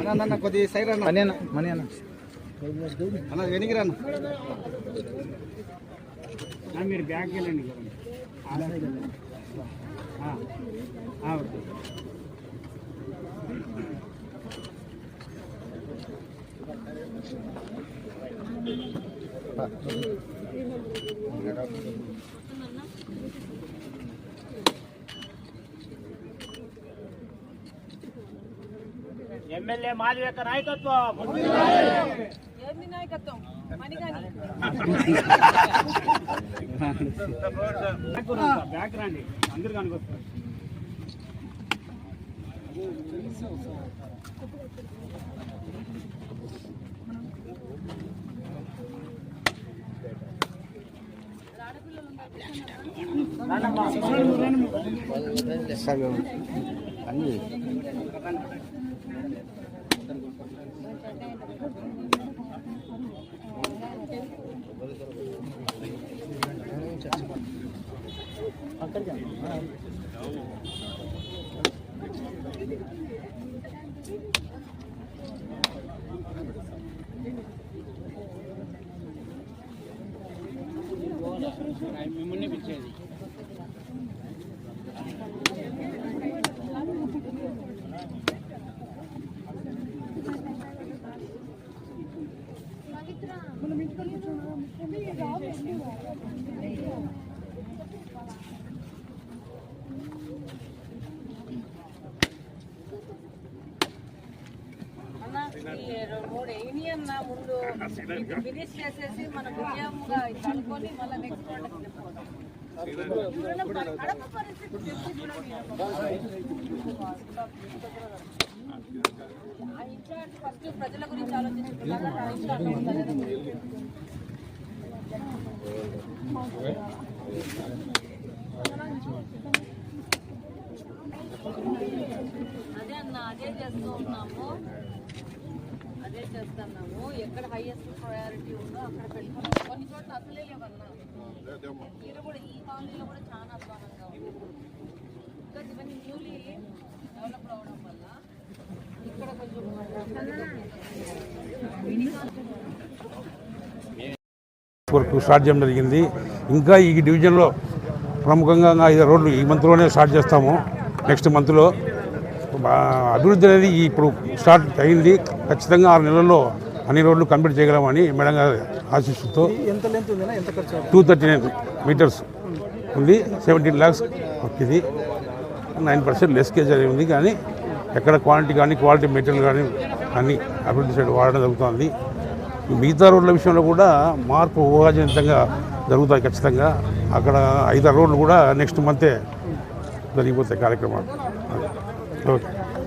అన్న అన్న కొద్ది సైడ్ అన్న. మనీ అన్న మనీ అన్న. అన్న వెనిగిరా అన్న. మీరు బ్యాగ్ వెళ్ళండి. ఎమ్మెల్యే మాది యొక్క నాయకత్వం. బ్యాక్ రండి అందరు కనుకొస్తారు అన్ని మిమ్మల్ని పిలిచేది అన్న ఈ రెండు మూడు వేయని అన్న ముందు ఇది ఫినిష్ చేసేసి మన విజయంగా ఇది మళ్ళీ నెక్స్ట్ పరిస్థితి చూడండి. ఫస్ట్ ప్రజల గురించి ఆలోచించుకున్నాక అదే అన్న అదే చేస్తూ ఉన్నాము అదే చేస్తున్నాము ఎక్కడ హైయెస్ట్ ప్రయారిటీ ఉందో అక్కడ పెట్టుకున్నాం కొన్ని చోట్ల అసలే లేవన్నా మీరు కూడా ఈ కాలనీలో కూడా చాలా అధ్వానంగా ఉంది ఇంకా ఇవన్నీ న్యూలీ డెవలప్ అవ్వడం వల్ల వరకు స్టార్ట్ చేయడం జరిగింది. ఇంకా ఈ డివిజన్లో ప్రముఖంగా ఐదు రోడ్లు ఈ మంత్లోనే స్టార్ట్ చేస్తాము. నెక్స్ట్ మంత్లో అభివృద్ధి అనేది ఇప్పుడు స్టార్ట్ అయింది. ఖచ్చితంగా ఆరు నెలల్లో అన్ని రోడ్లు కంప్లీట్ చేయగలమని మేడం గారి ఆశీస్సుతో టూ థర్టీ నైన్ మీటర్స్ ఉంది. సెవెంటీన్ ల్యాక్స్ ఇది. నైన్ పర్సెంట్ లెస్ కేజ్ అనేది ఉంది కానీ ఎక్కడ క్వాలిటీ కానీ క్వాలిటీ మెటీరియల్ కానీ అన్ని అభివృద్ధి సైడ్ వాడడం జరుగుతుంది. మిగతా రోడ్ల విషయంలో కూడా మార్పు ఊహాజనితంగా జరుగుతాయి ఖచ్చితంగా. అక్కడ ఐదారు రోడ్లు కూడా నెక్స్ట్ మంతే జరిగిపోతాయి కార్యక్రమాలు. ఓకే.